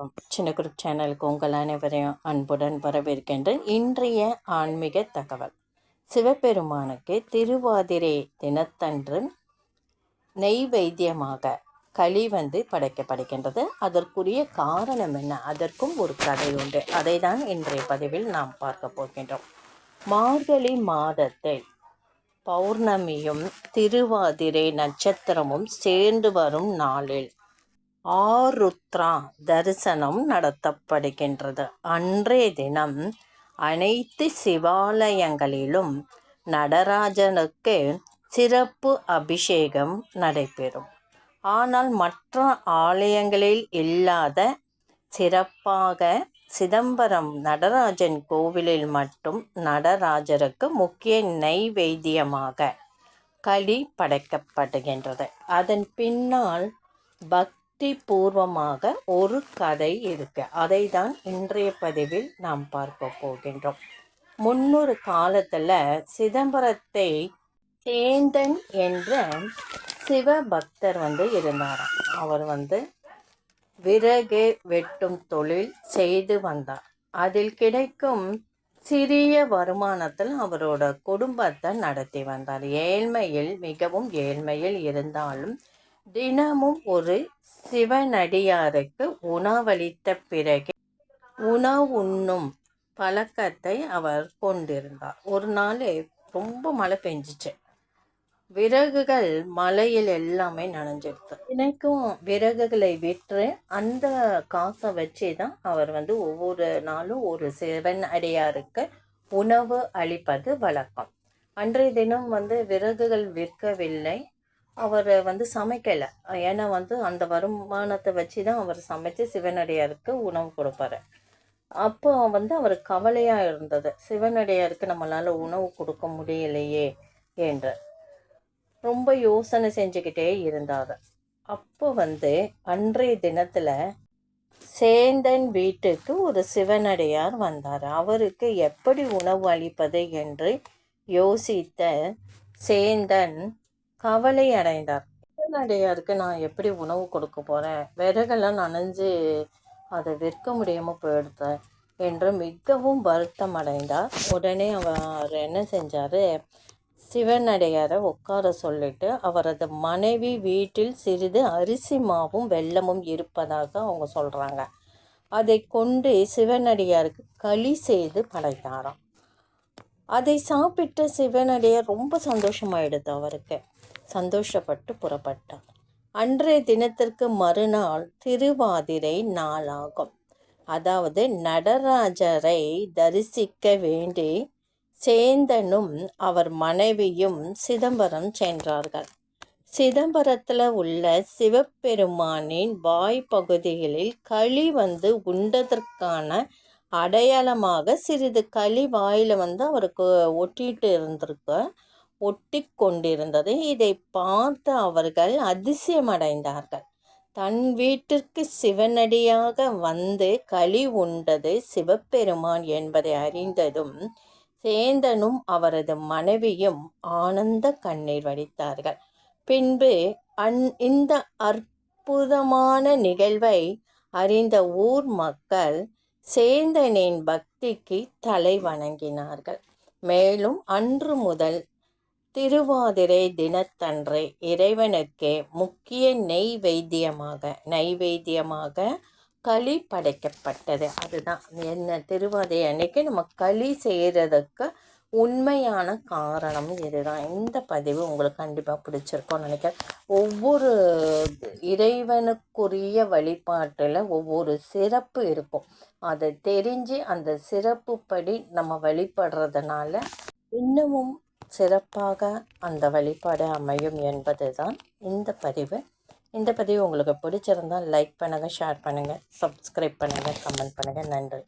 வணக்கம். சின்ன குரூப் சேனலுக்கு உங்கள் அனைவரையும் அன்புடன் வரவேற்கின்றேன். இன்றைய ஆன்மீக தகவல். சிவபெருமானுக்கு திருவாதிரை தினத்தன்று நெய்வேத்தியமாக களி வந்து படைக்கப்படுகின்றது. அதற்குரிய காரணம் என்ன? அதற்கும் ஒரு கதை உண்டு. அதை தான் இன்றைய பதிவில் நாம் பார்க்க போகின்றோம். மார்கழி மாதத்தில் பௌர்ணமியும் திருவாதிரை நட்சத்திரமும் சேர்ந்து வரும் நாளில் ஆருத்ரா தரிசனம் நடத்தப்படுகின்றது. அன்றைய தினம் அனைத்து சிவாலயங்களிலும் நடராஜனுக்கு சிறப்பு அபிஷேகம் நடைபெறும். ஆனால் மற்ற ஆலயங்களில் இல்லாத சிறப்பாக சிதம்பரம் நடராஜன் கோவிலில் மட்டும் நடராஜருக்கு முக்கிய நைவேத்தியமாக களி படைக்கப்படுகின்றது. அதன் பின்னால் பக் சுக்திபூர்வமாக ஒரு கதை இருக்கு. அதை தான் இன்றைய பதிவில் நாம் பார்க்க போகின்றோம். முன்னொரு காலத்தில் சிதம்பரத்தை சேந்தன் என்ற சிவபக்தர் வந்து இருந்தாராம். அவர் வந்து விறகு வெட்டும் தொழில் செய்து வந்தார். அதில் கிடைக்கும் சிறிய வருமானத்தில் அவரோட குடும்பத்தை நடத்தி வந்தார். ஏழ்மையில் மிகவும் ஏழ்மையில் இருந்தாலும் தினமும் ஒரு சிவனடியாருக்கு உணவளித்த பிறகு உணவுண்ணும் பழக்கத்தை அவர் கொண்டிருந்தார். ஒரு நாள் ரொம்ப மழை பெஞ்சிச்சு. விறகுகள் மலையில் எல்லாமே நனைஞ்சிடுது இன்னைக்கும் விறகுகளை விற்று அந்த காசை வச்சு தான் அவர் வந்து ஒவ்வொரு நாளும் ஒரு சிவன் அடியாருக்கு உணவு அளிப்பது வழக்கம். அன்றைய தினம் வந்து விறகுகள் விற்கவில்லை. அவர் வந்து சமைக்கலை. ஏன்னா வந்து அந்த வருமானத்தை வச்சு தான் அவர் சமைச்சு சிவனடியாருக்கு உணவு கொடுப்பாரு. அப்போ வந்து அவர் கவலையாக இருந்தது. சிவனடியாருக்கு நம்மளால் உணவு கொடுக்க முடியலையே என்று. ரொம்ப யோசனை செஞ்சுக்கிட்டே இருந்தார். அப்போ வந்து அன்றைய தினத்தில் சேந்தன் வீட்டுக்கு ஒரு சிவனடியார் வந்தார். அவருக்கு எப்படி உணவு அளிப்பது என்று யோசித்த சேந்தன் கவலை அடைந்தார். அடையாருக்கு நான் எப்படி உணவு கொடுக்க போகிறேன் விறகெல்லாம் நனைஞ்சு அதை விற்க முடியாமல் போயிடுது என்று மிகவும் வருத்தம் அடைந்தார். உடனே அவர் என்ன செஞ்சார்? சிவனடையாரை உட்கார சொல்லிட்டு அவரது மனைவி வீட்டில் சிறிது அரிசி மாவும் வெள்ளமும் இருப்பதாக அவங்க சொல்கிறாங்க அதை கொண்டு சிவனடியாருக்கு களி செய்து படைத்தாராம். அதை சாப்பிட்ட சிவனடியார் ரொம்ப சந்தோஷமாயிடுது அவருக்கு. சந்தோஷப்பட்டு புறப்பட்டார் அன்றைய தினத்திற்கு மறுநாள் திருவாதிரை நாளாகும். அதாவது நடராஜரை தரிசிக்க வேண்டி சேந்தனும் அவர் மனைவியும் சிதம்பரம் சென்றார்கள். சிதம்பரத்தில் உள்ள சிவபெருமானின் வாய்ப்பகுதிகளில் களி வந்து உண்டதற்கான அடையாளமாக சிறிது களி வாயில் வந்து அவருக்கு ஒட்டிட்டு இருந்திருக்க. ஒட்டி கொண்டிருந்தது இதை பார்த்து அவர்கள் அதிசயமடைந்தார்கள். தன் வீட்டிற்கு சிவனடியாக வந்து களி உண்டது சிவபெருமான் என்பதை அறிந்ததும் சேந்தனும் அவரது மனைவியும் ஆனந்த கண்ணீர் வடித்தார்கள். பின்பு அந் இந்த அற்புதமான நிகழ்வை அறிந்த ஊர் மக்கள் சேந்தனின் பக்திக்கு தலை வணங்கினார்கள். மேலும் அன்று முதல் திருவாதிரை தினத்தன்று இறைவனுக்கே முக்கிய நெய்வேத்தியமாக நைவேத்தியமாக களி படைக்கப்பட்டது. அதுதான் என்ன திருவாதிரை அன்னைக்கு நம்ம களி செய்கிறதுக்கு உண்மையான காரணம் இதுதான். இந்த பதிவு உங்களுக்கு கண்டிப்பாக பிடிச்சிருக்கோம்னு நினைக்கிறேன். ஒவ்வொரு இறைவனுக்குரிய வழிபாட்டில் ஒவ்வொரு சிறப்பு இருக்கும். அதை தெரிஞ்சு அந்த சிறப்புப்படி நம்ம வழிபடுறதுனால இன்னமும் சிறப்பாக அந்த வழிபாடு அமையும் என்பது தான் இந்த பதிவு. இந்த பதிவு உங்களுக்கு பிடிச்சிருந்தால் லைக் பண்ணுங்கள் ஷேர் பண்ணுங்கள் சப்ஸ்கிரைப் பண்ணுங்கள் கமெண்ட் பண்ணுங்கள் நன்றி.